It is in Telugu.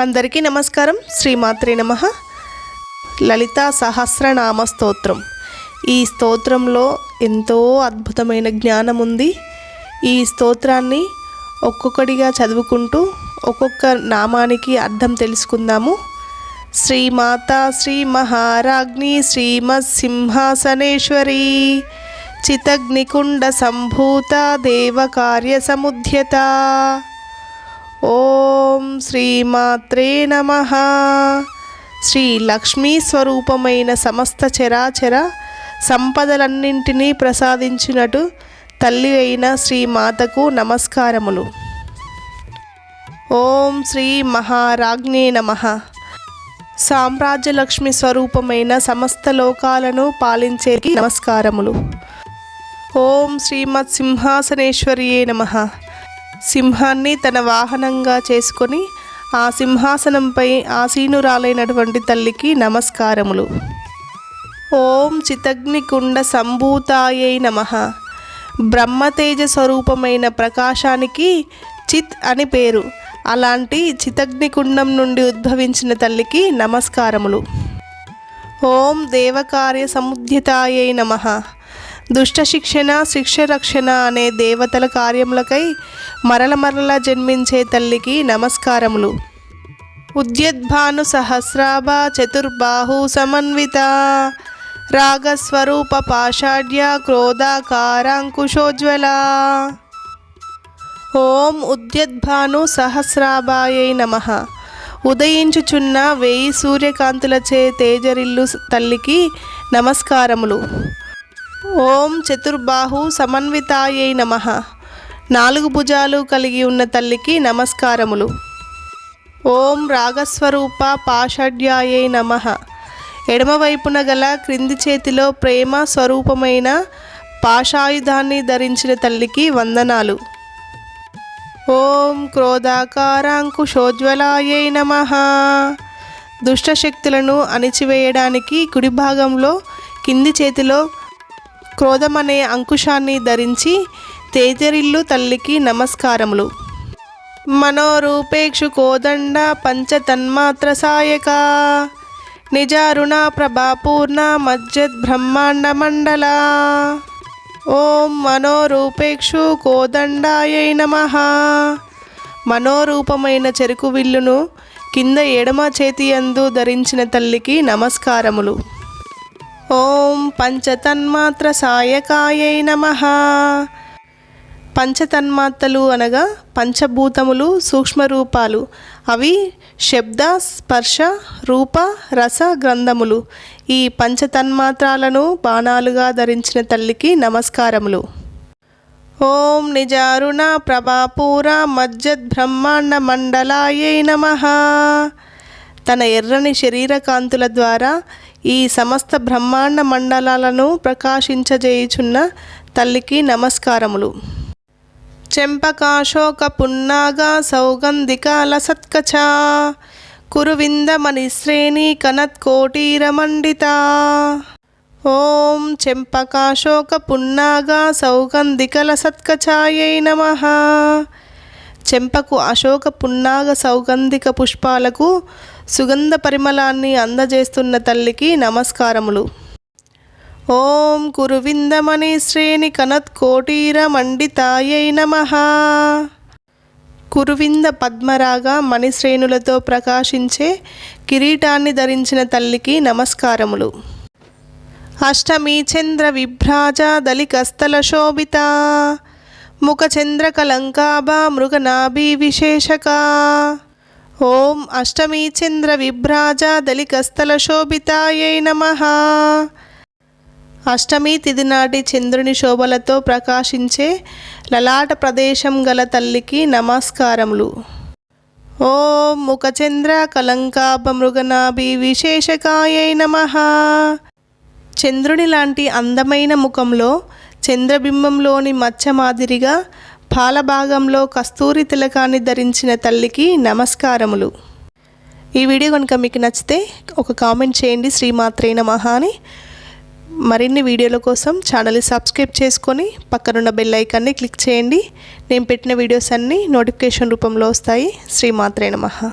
అందరికీ నమస్కారం. శ్రీమాత్రే నమ. లలితా సహస్రనామ స్తోత్రం ఈ స్తోత్రంలో ఎంతో అద్భుతమైన జ్ఞానం ఉంది. ఈ స్తోత్రాన్ని ఒక్కొక్కడిగా చదువుకుంటూ ఒక్కొక్క నామానికి అర్థం తెలుసుకుందాము. శ్రీమాత శ్రీ మహారాజ్ఞి శ్రీమత్ సింహాసనేశ్వరి చితగ్నికుండ సంభూత దేవకార్య సముధ్యత శ్రీమాత్రే నమ. శ్రీ లక్ష్మీ స్వరూపమైన సమస్త చరాచర సంపదలన్నింటినీ ప్రసాదించినటు తల్లి అయిన శ్రీమాతకు నమస్కారములు. ఓం శ్రీ మహారాజ్ఞే నమ. సామ్రాజ్యలక్ష్మి స్వరూపమైన సమస్త లోకాలను పాలించేకి నమస్కారములు. ఓం శ్రీమత్ సింహాసనేశ్వరియే నమ. సింహాన్ని తన వాహనంగా చేసుకొని ఆ సింహాసనంపై ఆసీనురాలైనటువంటి తల్లికి నమస్కారములు. ఓం చితగ్నికుండ సంభూతాయై నమ. బ్రహ్మతేజ స్వరూపమైన ప్రకాశానికి చిత్ అని పేరు. అలాంటి చితగ్నికుండం నుండి ఉద్భవించిన తల్లికి నమస్కారములు. ఓం దేవకార్య సముద్యతాయై నమ. దుష్ట శిక్షణ శిక్ష రక్షణ అనే దేవతల కార్యములకై మరల మరల జన్మించే తల్లికి నమస్కారములు. ఉద్యద్భాను సహస్రాభ చతుర్బాహు సమన్విత రాగస్వరూప పాషాఢ్య క్రోధాకారాంకుశోజ్వల ఓం ఉద్యద్భాను సహస్రాభాయై నమ. ఉదయించుచున్న వేయి సూర్యకాంతులచే తేజరిల్లు తల్లికి నమస్కారములు. ఓం చతుర్బాహు సమన్వితాయై నమ. నాలుగు భుజాలు కలిగి ఉన్న తల్లికి నమస్కారములు. ఓం రాగస్వరూప పాషాఢ్యాయై నమ. ఎడమవైపున గల క్రింది చేతిలో ప్రేమ స్వరూపమైన పాషాయుధాన్ని ధరించిన తల్లికి వందనాలు. ఓం క్రోధాకారాంకుశోజ్వలాయై నమ. దుష్టశక్తులను అణిచివేయడానికి కుడి భాగంలో కింది చేతిలో క్రోధమనే అంకుశాన్ని ధరించి తేజరిల్లు తల్లికి నమస్కారములు. మనోరూపేక్షు కోదండ పంచతన్మాత్ర సాయక నిజారుణ ప్రభాపూర్ణ మజ్జద్ బ్రహ్మాండ మండల. ఓం మనోరూపేక్షు కోదండాయై నమ. మనోరూపమైన చెరుకు విల్లును కింద ఎడమ చేతి యందు ధరించిన తల్లికి నమస్కారములు. ఓం పంచతన్మాత్ర సాయకాయై నమ. పంచతన్మాత్రలు అనగా పంచభూతములు సూక్ష్మరూపాలు. అవి శబ్ద స్పర్శ రూప రస గ్రంథములు. ఈ పంచతన్మాత్రాలను బాణాలుగా ధరించిన తల్లికి నమస్కారములు. ఓం నిజారుణ ప్రభాపూర మజ్జద్ బ్రహ్మాండ మండలాయై నమ. తన ఎర్రని శరీర కాంతుల ద్వారా ఈ సమస్త బ్రహ్మాండ మండలాలను ప్రకాశించజేయుచున్న తల్లికి నమస్కారములు. చెంపకాశోక పున్నాగ సౌగంధిక లసత్కచ కురువిందమణిశ్రేణి కనత్కోటీరమండిత. ఓం చెంపకాశోక పున్నాగ సౌగంధిక లసత్కచాయై నమ. చెంపకు అశోక పున్నాగ సౌగంధిక పుష్పాలకు సుగంధ పరిమళాన్ని అందజేస్తున్న తల్లికి నమస్కారములు. ఓం కురువిందమణి శ్రేణి కనత్కోటీర మండితాయై నమ. కురువింద పద్మరాగ మణిశ్రేణులతో ప్రకాశించే కిరీటాన్ని ధరించిన తల్లికి నమస్కారములు. అష్టమి చంద్ర విభ్రాజ దళికస్థల శోభిత. ముఖచంద్ర కలంకాభ విశేషక ఓం అష్టమీచంద్ర విభ్రాజ దళికస్థల శోభితాయై నమ అష్టమి తిథి నాటి చంద్రుని శోభలతో ప్రకాశించే లలాట ప్రదేశం గల తల్లికి నమస్కారములు. ఓం ముఖచంద్ర కలంకాభ మృగనాభి విశేషకాయై నమ. చంద్రుని లాంటి అందమైన ముఖంలో చంద్రబింబంలోని మచ్చ మాదిరిగా పాలభాగంలో కస్తూరి తిలకాన్ని ధరించిన తల్లికి నమస్కారములు. ఈ వీడియో కనుక మీకు నచ్చితే ఒక కామెంట్ చేయండి శ్రీమాత్రేన నమః అని. మరిన్ని వీడియోల కోసం ఛానల్ని సబ్స్క్రైబ్ చేసుకొని పక్కనున్న బెల్ ఐకాన్ని క్లిక్ చేయండి. నేను పెట్టిన వీడియోస్ అన్నీ నోటిఫికేషన్ రూపంలో వస్తాయి. శ్రీమాత్రే మహా